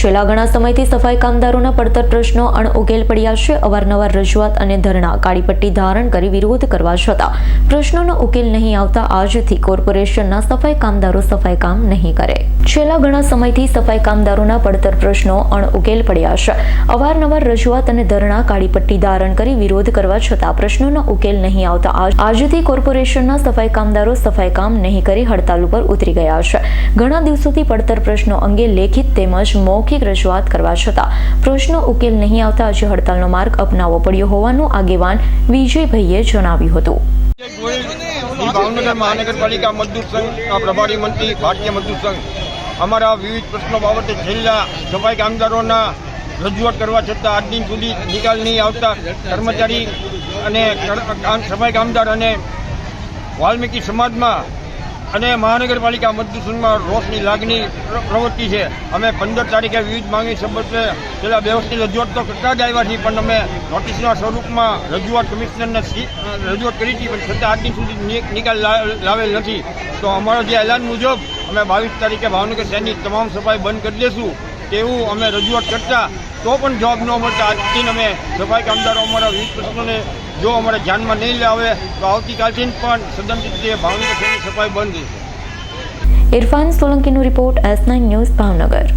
છેલ્લા ઘણા સમયથી સફાઈ કામદારોના પડતર પ્રશ્નો અણઉકેલ પડ્યા છે. અવારનવાર રજૂઆત અને ધરણા કાળીપટ્ટી ધારણ કરી વિરોધ કરવા છતાં પ્રશ્નોનો ઉકેલ નહીં આવતા આજથી કોર્પોરેશનના સફાઈ કામદારો સફાઈ કામ નહીં કરે. છેલ્લા ઘણા સમયથી સફાઈ કામદારોના પડતર પ્રશ્નો અણઉકેલ પડ્યા છે. અવારનવાર રજૂઆત અને ધરણા કાળીપટ્ટી ધારણ કરી વિરોધ કરવા છતાં પ્રશ્નોનો ઉકેલ નહીં આવતા આજથી કોર્પોરેશનના સફાઈ કામદારો સફાઈ કામ નહીં કરી હડતાલ ઉપર ઉતરી ગયા છે. ઘણા દિવસોથી પડતર પ્રશ્નો અંગે લેખિત તેમજ મૌખિક રજૂઆત કરવા છતાં પ્રશ્નો ઉકેલ નહીં આવતા આજે હડતાલનો માર્ગ અપનાવવો પડ્યો હોવાનું આગેવાન વિજયભાઈએ જણાવ્યું હતું. ભાવનગર મહાનગરપાલિકા મજદૂર સંઘ પ્રભારી મંત્રી, ભારતીય મજદૂર સંઘ. અમારા વિવિધ પ્રશ્નો બાબતે છેલ્લા સફાઈ કામદારોના રજૂઆત કરવા છતાં આજ દિન સુધી નિકાલ નહીં આવતા. કર્મચારી અને સફાઈ કામદાર અને વાલ્મીકી સમાજમાં અને મહાનગરપાલિકા મજદૂર રોષની લાગણી પ્રવૃત્તિ છે. અમે પંદર તારીખે વિવિધ માંગણી સંબંધે છેલ્લા બે રજૂઆત તો કરતા જ આવ્યા છીએ, પણ અમે નોટિસના સ્વરૂપમાં રજૂઆત કમિશનરને રજૂઆત કરી હતી, પણ છતાં આજ દિન સુધી નિકાલ લાવેલ નથી. તો અમારો જે એલાન મુજબ અમે બાવીસ તારીખે ભાવનગર શહેરની તમામ સફાઈ બંધ કરી દેશું. તેવું અમે રજૂઆત કરતા તો પણ જવાબ ન મળતા. આજથી અમે સફાઈ કામદારો અમારા વિવિધ પ્રશ્નોને જો અમારે ધ્યાનમાં નહીં લાવે, તો આવતીકાલથી પણ સદન રીતે ભાવનગર સફાઈ બંધ રહેશે. Irfan સોલંકીનો report S nine news Bhavnagar.